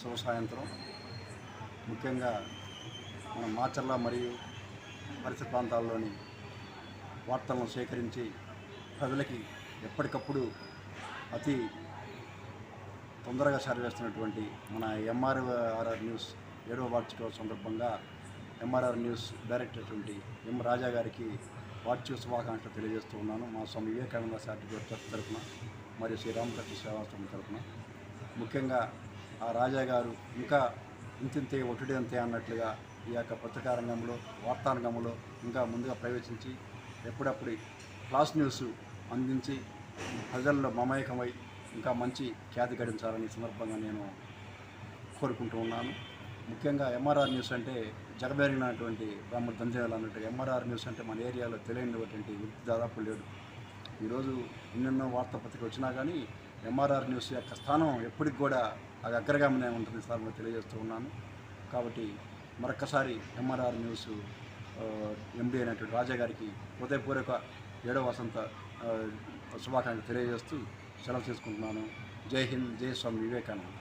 శుభ సాయంత్రం. ముఖ్యంగా మన మాచర్ల మరియు పరిసర ప్రాంతాల్లోని వార్తలను సేకరించి ప్రజలకి ఎప్పటికప్పుడు అతి తొందరగా సరివేస్తున్నటువంటి మన ఎంఆర్ఆర్ఆర్ న్యూస్ ఏడవ వార్షికోత్సవ సందర్భంగా ఎంఆర్ఆర్ న్యూస్ డైరెక్టర్ అటువంటి ఎం రాజా గారికి వార్షిక శుభాకాంక్షలు తెలియజేస్తూ ఉన్నాను. మా స్వామి వివేకానంద సర్టిఫికేట్ తరఫున మరియు శ్రీరామకృష్ణ రామకృష్ణ తరఫున. ముఖ్యంగా ఆ రాజా గారు ఇంకా ఇంతింతే ఒట్టుడే అంతే అన్నట్లుగా ఈ యొక్క పత్రికా రంగంలో ఇంకా ముందుగా ప్రవేశించి ఎప్పుడప్పుడు క్లాస్ న్యూస్ అందించి ప్రజల్లో మమేకమై ఇంకా మంచి ఖ్యాతి గడించాలని సందర్భంగా నేను కోరుకుంటూ ఉన్నాను. ముఖ్యంగా ఎంఆర్ఆర్ న్యూస్ అంటే జగబేరినటువంటి రామ దంజాలు అన్నట్టు ఎంఆర్ఆర్ న్యూస్ అంటే మన ఏరియాలో తెలియనటువంటి వ్యక్తి దాదాపు లేడు. ఈరోజు ఎన్నెన్నో వార్తాపత్రిక వచ్చినా కానీ ఎంఆర్ఆర్ న్యూస్ యొక్క స్థానం ఎప్పటికి కూడా అది అగ్రగామినే ఉంటుంది సార్ తెలియజేస్తూ ఉన్నాను. కాబట్టి మరొక్కసారి ఎంఆర్ఆర్ న్యూస్ ఎండి అయినటువంటి రాజా గారికి హృదయపూర్వక ఏడవ వసంత శుభాకాంక్షలు తెలియజేస్తూ సెలవు తీసుకుంటున్నాను. జై హింద్ జై స్వామి వివేకానంద.